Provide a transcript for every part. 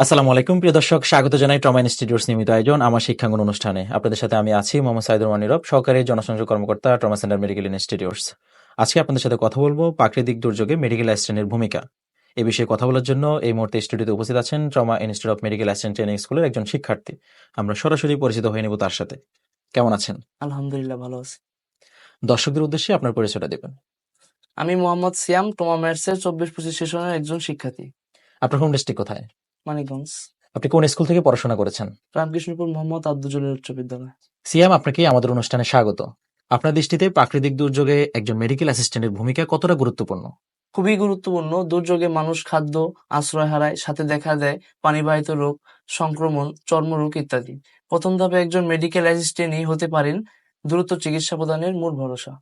আসসালামু আলাইকুম প্রিয় দর্শক। স্বাগত জানাই ট্রমা ইনস্টিটিউটস নিয়মিত আয়োজন আমার শিক্ষাঙ্গন অনুষ্ঠানে। আপনাদের সাথে আমি আছি মোহাম্মদ সাইদুর মানিরব সহকারী জনসংযোগ কর্মকর্তা ট্রমা সেন্টার মেডিকেল ইনস্টিটিউটস আজকে আপনাদের সাথে কথা বলব প্রাকৃতিক দুর্যোগে মেডিকেল অ্যাসিস্ট্যান্টের ভূমিকা। এই বিষয়ে কথা বলার জন্য এই মুহূর্তে স্টুডিওতে উপস্থিত আছেন trauma institute of medical assistant training স্কুলের একজন শিক্ষার্থী। আমরা সরাসরি পরিচিত হয়ে নেব তার সাথে। কেমন আছেন? আলহামদুলিল্লাহ ভালো আছি। দর্শকদের উদ্দেশ্যে আপনার পরিচয়টা দেবেন। আমি মোহাম্মদ সিয়াম টোমা ম্যাথসের চব্বিশ পঁচিশ সেশনের একজন শিক্ষার্থী। আপনার হোম ডিস্ট্রিক্ট কোথায়? মানিকগঞ্জ। আপনি কোন স্কুল থেকে পড়াশোনা করেছেন? রামকৃষ্ণপুর মোহাম্মদ আব্দুজলের উচ্চ বিদ্যালয়। সিয়াম আপনাকে আমাদের অনুষ্ঠানে স্বাগত। আপনার দৃষ্টিতে প্রাকৃতিক দুর্যোগে একজন মেডিকেল অ্যাসিস্ট্যান্টের ভূমিকা কতটা গুরুত্বপূর্ণ? খুবই গুরুত্বপূর্ণ। দুর্যোগে মানুষ খাদ্য আশ্রয় হারায় সাথে দেখা দেয় পানিবাহিত রোগ সংক্রমণ চর্মরোগ ইত্যাদি। প্রথম ধাপে একজন মেডিকেল অ্যাসিস্ট্যান্টই হতে পারেন। দ্রুত চিকিৎসা প্রদানের মূল ভরসা।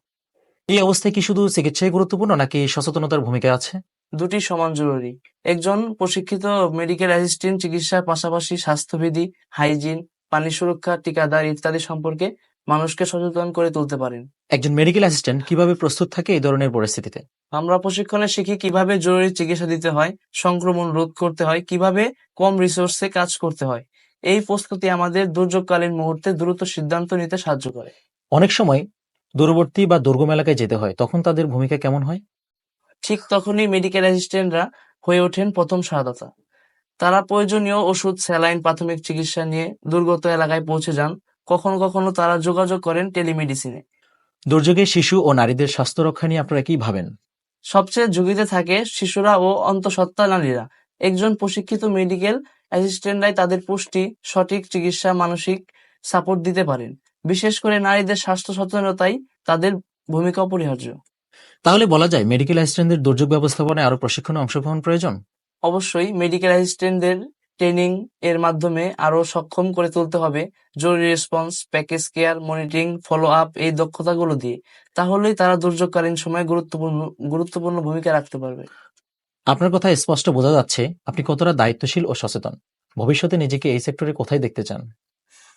এই অবস্থায় কি শুধু চিকিৎসাই গুরুত্বপূর্ণ নাকি সচেতনতার ভূমিকা আছে? দুটি সমান জরুরি। একজন প্রশিক্ষিত মেডিকেল অ্যাসিস্ট্যান্ট চিকিৎসার পাশাপাশি স্বাস্থ্যবিধি হাইজিন পানি সুরক্ষা টিকাদার ইত্যাদি সম্পর্কে মানুষকে সচেতন করে তুলতে পারেন। একজন মেডিকেল অ্যাসিস্ট্যান্ট কীভাবে প্রস্তুত থাকে এই ধরনের পরিস্থিতিতে? আমরা প্রশিক্ষণে শিখি কীভাবে জরুরি চিকিৎসা দিতে হয় সংক্রমণ রোধ করতে হয় কীভাবে কম রিসোর্সে কাজ করতে হয়। এই প্রস্তুতি আমাদের দুর্যোগকালীন মুহূর্তে দ্রুত সিদ্ধান্ত নিতে সাহায্য করে। অনেক সময় দূরবর্তী বা দুর্গম এলাকায় যেতে হয় তখন তাদের ভূমিকা কেমন হয়? ঠিক তখনই মেডিকেল অ্যাসিস্ট্যান্টরা হয়ে ওঠেন প্রথম সহায়তা। তারা প্রয়োজনীয় ওষুধ স্যালাইন প্রাথমিক চিকিৎসা নিয়ে দুর্গত এলাকায় পৌঁছে যান। কখনো কখনো তারা যোগাযোগ করেন টেলিমেডিসিনে দুর্যোগে শিশু ও নারীদের স্বাস্থ্য রক্ষা নিয়ে আপনারা কি ভাবেন? সবচেয়ে ঝুঁকিতে থাকে শিশুরা ও অন্তঃসত্ত্বা নারীরা। একজন প্রশিক্ষিত মেডিকেল অ্যাসিস্ট্যান্টরাই তাদের পুষ্টি সঠিক চিকিৎসা মানসিক সাপোর্ট দিতে পারেন। বিশেষ করে নারীদের স্বাস্থ্য সচেতনতাই তাদের ভূমিকা অপরিহার্য। তাহলে বলা যায় মেডিকেল অ্যাসিস্ট্যান্টদের দুর্যোগ ব্যবস্থাপনায় আরও প্রশিক্ষণে অংশগ্রহণ প্রয়োজন? অবশ্যই মেডিকেল অ্যাসিস্ট্যান্টদের ট্রেনিং এর মাধ্যমে আরও সক্ষম করে তুলতে হবে। জরুরি response package care monitoring follow up এই দক্ষতাগুলো দিয়ে। তাহলেই তারা দুর্যোগকালীন সময়ে গুরুত্বপূর্ণ গুরুত্বপূর্ণ ভূমিকা রাখতে পারবে। আপনার কথা স্পষ্ট বোঝা যাচ্ছে আপনি কতটা দায়িত্বশীল ও সচেতন। ভবিষ্যতে নিজেকে এই সেক্টরে কোথায় দেখতে চান?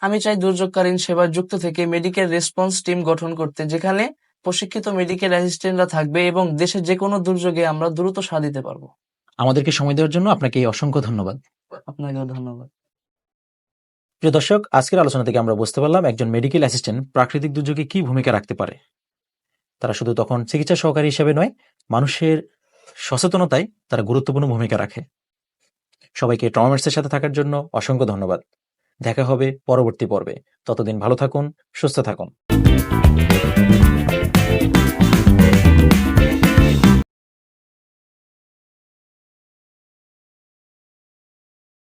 আমি চাই দুর্যোগকালীন সেবার যুক্ত থেকে মেডিকেল রেসপন্স টিম গঠন করতে যেখানে প্রশিক্ষিত মেডিকেল অ্যাসিস্ট্যান্টরা থাকবে এবং দেশের যে কোনো দুর্যোগে আমরা দ্রুত সাড়া দিতে পারব। আমাদেরকে সময় দেওয়ার জন্য আপনাকে অসংখ্য ধন্যবাদ। আপনাকেও ধন্যবাদ। প্রিয় দর্শক আজকের আলোচনা থেকে আমরা বুঝতে পারলাম একজন মেডিকেল অ্যাসিস্ট্যান্ট প্রাকৃতিক দুর্যোগে কি ভূমিকা রাখতে পারে। তারা শুধু তখন চিকিৎসা সহকারী হিসেবে নয় মানুষের সচেতনতায় তারা গুরুত্বপূর্ণ ভূমিকা রাখে। সবাইকে ট্রমামেটসের সাথে থাকার জন্য অসংখ্য ধন্যবাদ। দেখা হবে পরবর্তী পর্বে। ততদিন ভালো থাকুন সুস্থ থাকুন।